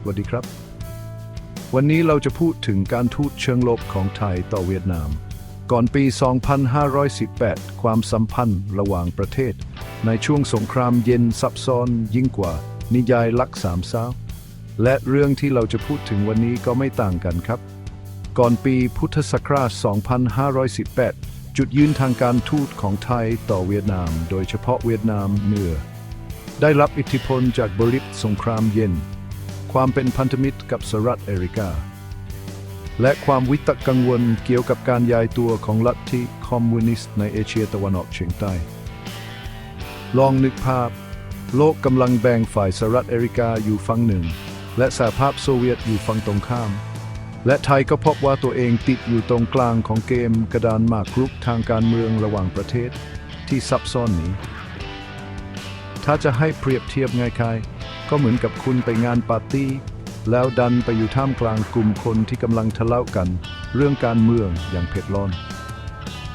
สวัสดีครับ วันนี้เราจะพูดถึงการทูตเชิงลบของไทยต่อเวียดนาม ก่อนปี 2518 ความสัมพันธ์ระหว่างประเทศ ในช่วงสงครามเย็นซับซ้อนยิ่งกว่า นิยายลักษณ์สามสาวและเรื่องที่เราจะพูดถึงวันนี้ก็ไม่ต่างกันครับ ก่อนปีพุทธศักราช 2518 จุดยืนทางการทูตของไทยต่อเวียดนาม โดยเฉพาะเวียดนามเหนือ ได้รับอิทธิพลจากบริษสงครามเย็น ความเป็นพันธมิตรกับสหรัฐอเมริกา และความวิตกกังวลเกี่ยวกับการย้ายตัวของลัทธิคอมมิวนิสต์ในเอเชียตะวันออกเฉียงใต้ ลองนึกภาพ โลกกำลังแบ่งฝ่ายสหรัฐอเมริกาอยู่ฝั่งหนึ่ง และสหภาพโซเวียตอยู่ฝั่งตรงข้าม และไทยก็พบว่าตัวเองติดอยู่ตรงกลางของเกมกระดานหมากรุกทางการเมืองระหว่างประเทศที่ซับซ้อนนี้ ถ้าจะให้เปรียบเทียบง่ายๆ ก็เหมือนกับคุณไปงานปาร์ตี้ แล้วดันไปอยู่ท่ามกลางกลุ่มคนที่กำลังทะเลาะกัน เรื่องการเมืองอย่างเผ็ดร้อน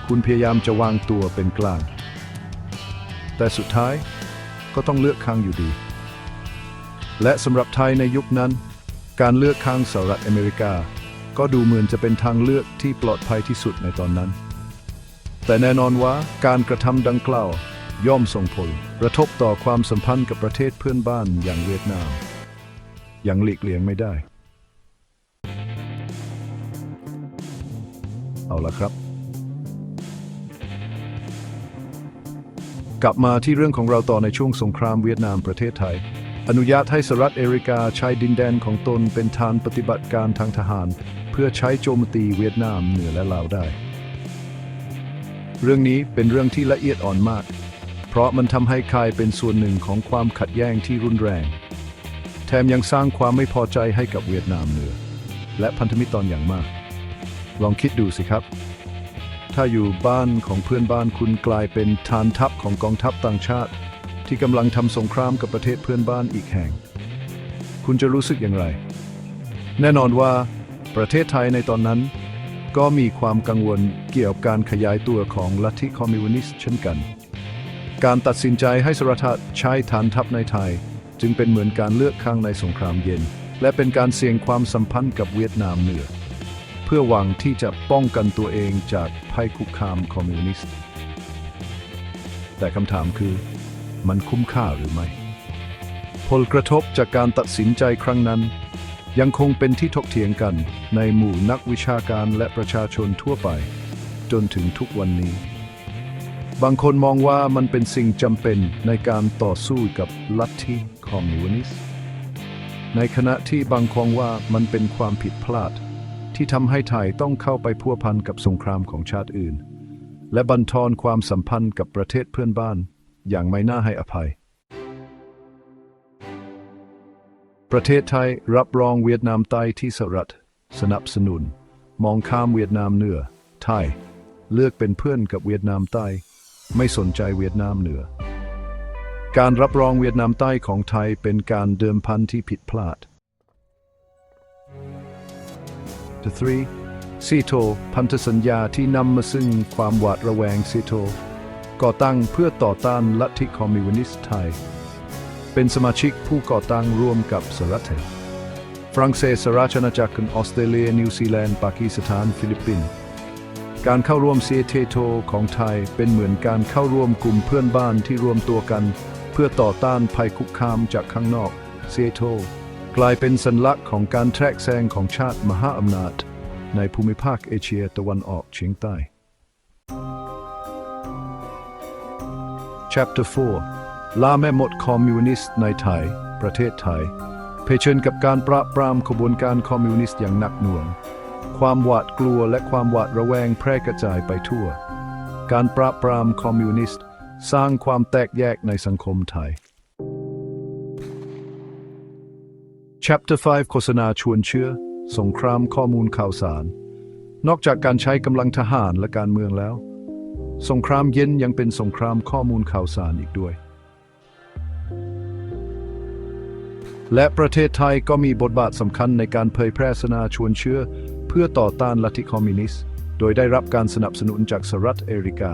คุณพยายามจะวางตัวเป็นกลาง แต่สุดท้ายก็ต้องเลือกข้างอยู่ดี และสำหรับไทยในยุคนั้น การเลือกข้างสหรัฐอเมริกา ก็ดูเหมือนจะเป็นทางเลือกที่ปลอดภัยที่สุดในตอนนั้น แต่แน่นอนว่าการกระทำดังกล่าว ย่อมส่งผลกระทบต่อความสัมพันธ์กับประเทศเพื่อนบ้านอย่างเวียดนามอย่างหลีกเลี่ยงไม่ได้ เอาละครับ กลับมาที่เรื่องของเราต่อในช่วงสงครามเวียดนามประเทศไทย อนุญาตให้สหรัฐอเมริกาใช้ดินแดนของตนเป็นฐานปฏิบัติการทางทหาร เพื่อใช้โจมตีเวียดนามเหนือและลาวได้ เรื่องนี้เป็นเรื่องที่ละเอียดอ่อนมาก เพราะมันทำให้คายเป็นส่วนหนึ่งของความขัดแย้งที่รุนแรง แถมยังสร้างความไม่พอใจให้กับเวียดนามเหนือ และพันธมิตรตอนอย่างมาก ลองคิดดูสิครับ ถ้าอยู่บ้านของเพื่อนบ้านคุณกลายเป็นฐานทัพของกองทัพต่างชาติ ที่กำลังทำสงครามกับประเทศเพื่อนบ้านอีกแห่ง คุณจะรู้สึกอย่างไร แน่นอนว่าประเทศไทยในตอนนั้น ก็มีความกังวลเกี่ยวกับการขยายตัวของลัทธิคอมมิวนิสต์เช่นกัน การตัดสินใจให้สหรัฐใช้ฐานทัพในไทย จึงเป็นเหมือนการเลือกข้างในสงครามเย็น และเป็นการเสี่ยงความสัมพันธ์กับเวียดนามเหนือ เพื่อหวังที่จะป้องกันตัวเองจากภัยคุกคามคอมมิวนิสต์ แต่คำถามคือ มันคุ้มค่าหรือไม่ ผลกระทบจากการตัดสินใจครั้งนั้น ยังคงเป็นที่ถกเถียงกันในหมู่นักวิชาการและประชาชนทั่วไป จนถึงทุกวันนี้ บางคนมองว่ามันเป็นสิ่งจำเป็นในการต่อสู้กับลัทธิคอมมิวนิสต์ ในขณะที่บางคนว่ามันเป็นความผิดพลาด ที่ทำให้ไทยต้องเข้าไปพัวพันกับสงครามของชาติอื่น และบันทอนความสัมพันธ์กับประเทศเพื่อนบ้าน อย่างไม่น่าให้อภัย ประเทศไทยรับรองเวียดนามใต้ที่สหรัฐสนับสนุน มองข้ามเวียดนามเหนือไทยเลือกเป็นเพื่อนกับเวียดนามใต้ ไม่สนใจเวียดนามเหนือ การรับรองเวียดนามใต้ของไทยเป็นการเดิมพันที่ผิดพลาด The three ซีโทพันธสัญญาที่นำมาซึ่งความหวาดระแวงซีโทก่อตั้งเพื่อต่อต้านลัทธิคอมมิวนิสต์ไทย เป็นสมาชิกผู้ก่อตั้งร่วมกับสหรัฐฝรั่งเศสสหราชอาณาจักรออสเตรเลียนิวซีแลนด์ปากีสถานฟิลิปปินส์ การเข้าร่วมเซเทโทของไทยเป็นเหมือนการเข้าร่วมกลุ่มเพื่อนบ้านที่รวมตัวกัน เพื่อต่อต้านภัยคุกคามจากข้างนอกเซโทกลายเป็นสัญลักษณ์ของการแทรกแซงของชาติมหาอำนาจ ในภูมิภาคเอเชียตะวันออกเฉียงใต้ Chapter 4ลาแม่มดคอมมิวนิสต์ในไทย ประเทศไทยเผชิญกับการปราบปรามขบวนการคอมมิวนิสต์อย่างหนักหน่วง ความหวาดกลัวและความหวาดระแวงแพร่กระจายไปทั่ว การปราบปรามคอมมิวนิสต์ สร้างความแตกแยกในสังคมไทย Chapter 5 โฆษณาชวนเชื่อ สงครามข้อมูลข่าวสาร นอกจากการใช้กำลังทหารและการเมืองแล้ว สงครามเย็นยังเป็นสงครามข้อมูลข่าวสารอีกด้วย และประเทศไทยก็มีบทบาทสำคัญในการเผยแพร่ศาสนาชวนเชื่อ พื่อต่อต้านลัทธิคอมมิวนิสต์ โดยได้รับการสนับสนุนจากสหรัฐอเมริกา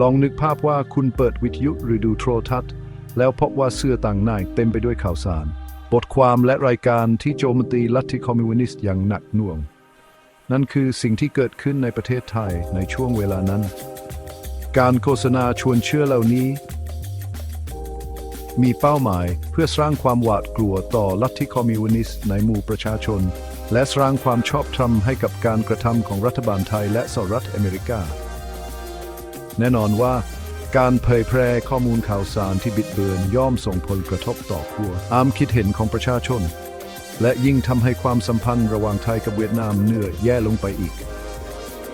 ลองนึกภาพว่าคุณเปิดวิทยุหรือดูโทรทัศน์ แล้วพบว่าเสื้อต่างหน้าเต็มไปด้วยข่าวสาร บทความและรายการที่โจมตีลัทธิคอมมิวนิสต์อย่างหนักหน่วง นั่นคือสิ่งที่เกิดขึ้นในประเทศไทยในช่วงเวลานั้น การโฆษณาชวนเชื่อเหล่านี้ มีเป้าหมายเพื่อสร้างความหวาดกลัวต่อลัทธิคอมมิวนิสต์ในหมู่ประชาชน และสร้างความชอบธรรมให้กับการกระทำของรัฐบาลไทยและสหรัฐอเมริกา แน่นอนว่า การเผยแพร่ข้อมูลข่าวสารที่บิดเบือนย่อมส่งผลกระทบต่อขั้วอามคิดเห็นของประชาชน และยิ่งทำให้ความสัมพันธ์ระหว่างไทยกับเวียดนามเหนื่อยแย่ลงไปอีก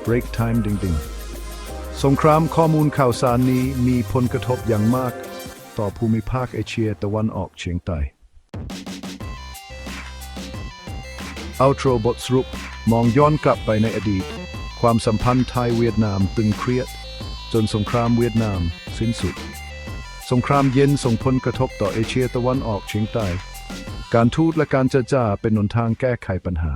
break time ดิ่งสงครามข้อมูลข่าวสารนี้มีผลกระทบอย่างมาก ต่อภูมิภาคเอเชียตะวันออกเฉียงใต้ อัลโทรบทสรุปมองย้อนกลับไปในอดีต ความสัมพันธ์ไทยเวียดนามตึงเครียด จนสงครามเวียดนามสิ้นสุด สงครามเย็นส่งผลกระทบต่อเอเชียตะวันออกเฉียงใต้ การทูตและการเจรจาเป็นหนทางแก้ไขปัญหา